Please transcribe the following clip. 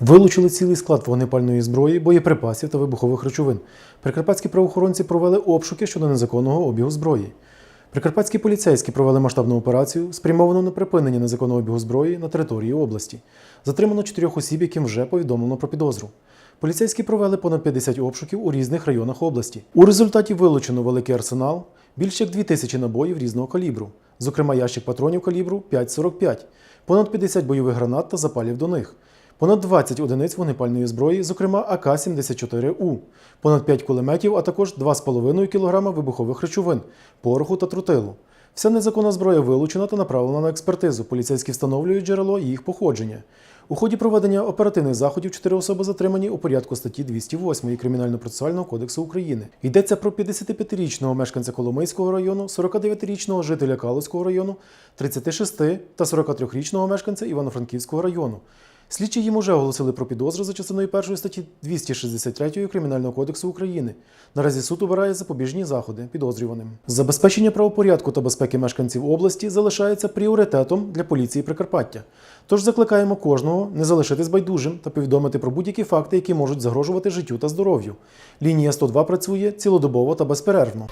Вилучили цілий склад вогнепальної зброї, боєприпасів та вибухових речовин. Прикарпатські правоохоронці провели обшуки щодо незаконного обігу зброї. Прикарпатські поліцейські провели масштабну операцію, спрямовану на припинення незаконного обігу зброї на території області. Затримано чотирьох осіб, яким вже повідомлено про підозру. Поліцейські провели понад 50 обшуків у різних районах області. У результаті вилучено великий арсенал, більше як 2000 набоїв різного калібру, зокрема ящик патронів калібру 5,45, понад 50 бойових гранат та запалів до них, понад 20 одиниць вогнепальної зброї, зокрема АК-74У, понад 5 кулеметів, а також 2,5 кг вибухових речовин, пороху та тротилу. Вся незаконна зброя вилучена та направлена на експертизу. Поліцейські встановлюють джерело їх походження. У ході проведення оперативних заходів чотири особи затримані у порядку статті 208 Кримінально-процесуального кодексу України. Йдеться про 55-річного мешканця Коломийського району, 49-річного жителя Калуського району, 36 та 43-річного мешканця Івано-Франківського району. Слідчі їм уже оголосили про підозру за частиною першої статті 263 Кримінального кодексу України. Наразі суд обирає запобіжні заходи підозрюваним. Забезпечення правопорядку та безпеки мешканців області залишається пріоритетом для поліції Прикарпаття. Тож закликаємо кожного не залишитись байдужим та повідомити про будь-які факти, які можуть загрожувати життю та здоров'ю. Лінія 102 працює цілодобово та безперервно.